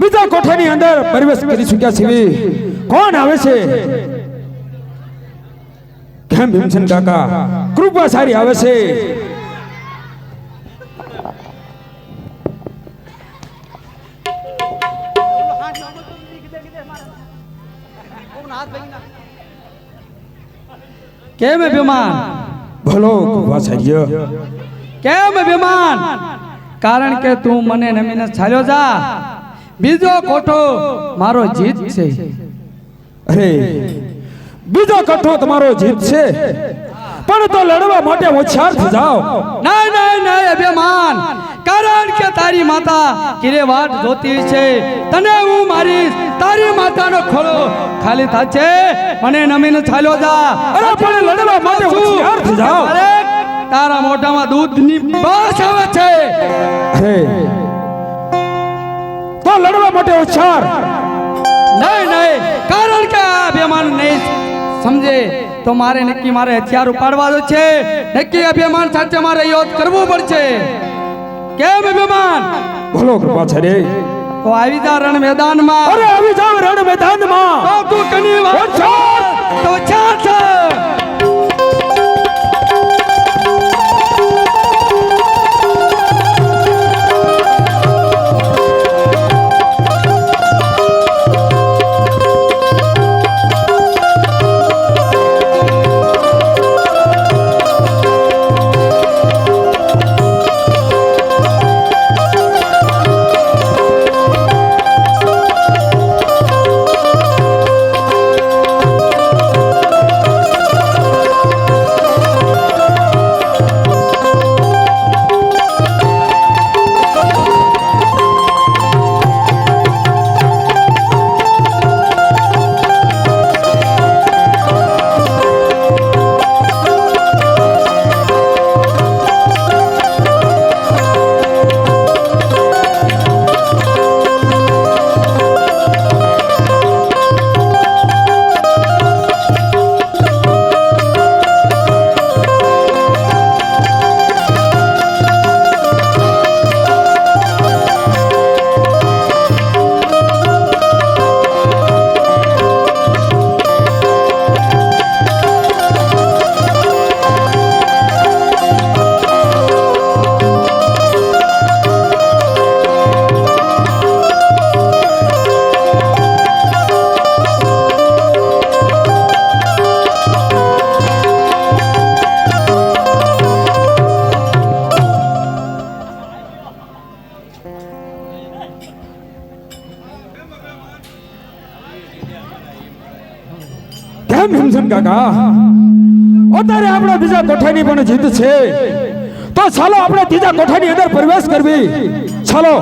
બીજા કોઠાની અંદર પ્રવેશ કરી ચૂક્યા છીએ કોણ આવે છે? કેમ ભીમસન કાકા? કૃપા સારી આવે છે. કેમ વિમાન ભલો કૃપા સારી કેમ અભિમાન? કારણ કે તું મને નમીને ચાલ્યો જા. બીજો કોઠો મારો જીત છે. અરે બીજો કઠો તમારો જીત છે. પણ તો લડવા માટે હોશિયાર થઈ જાઓ. ના ના ના અભિમાન. કારણ કે તારી માતા કિરે વાટ જોતી છે. તને હું મારીશ. તારી માતાનો ખોળો ખાલી થશે મને નમીને ચાલ્યો જા. અરે પણ લડવા માટે હોશિયાર થઈ જાઓ. તારા મોઢામાં દૂધની બાસ આવે છે. અરે લડવા માટે હોશિયાર નહીં નહીં. કારણ કે આ અભિમાન નહીં સમજે તો મારે નક્કી મારે હથિયાર ઉપાડવાનો છે. નક્કી અભિમાન સાથે મારે યોગ કરવું પડશે. કેમ અભિમાન? ભલો કૃપા સારી તો આવી જા રણ મેદાનમાં અરે આવી જા રણ મેદાનમાં તો તું કની વાત! તો છે. કેમ હિમસન કાકા? અત્યારે આપણા બીજા કોઠાની પણ જીત છે. તો ચાલો આપણે ત્રીજા કોઠાની અંદર પ્રવેશ કરવી. ચાલો.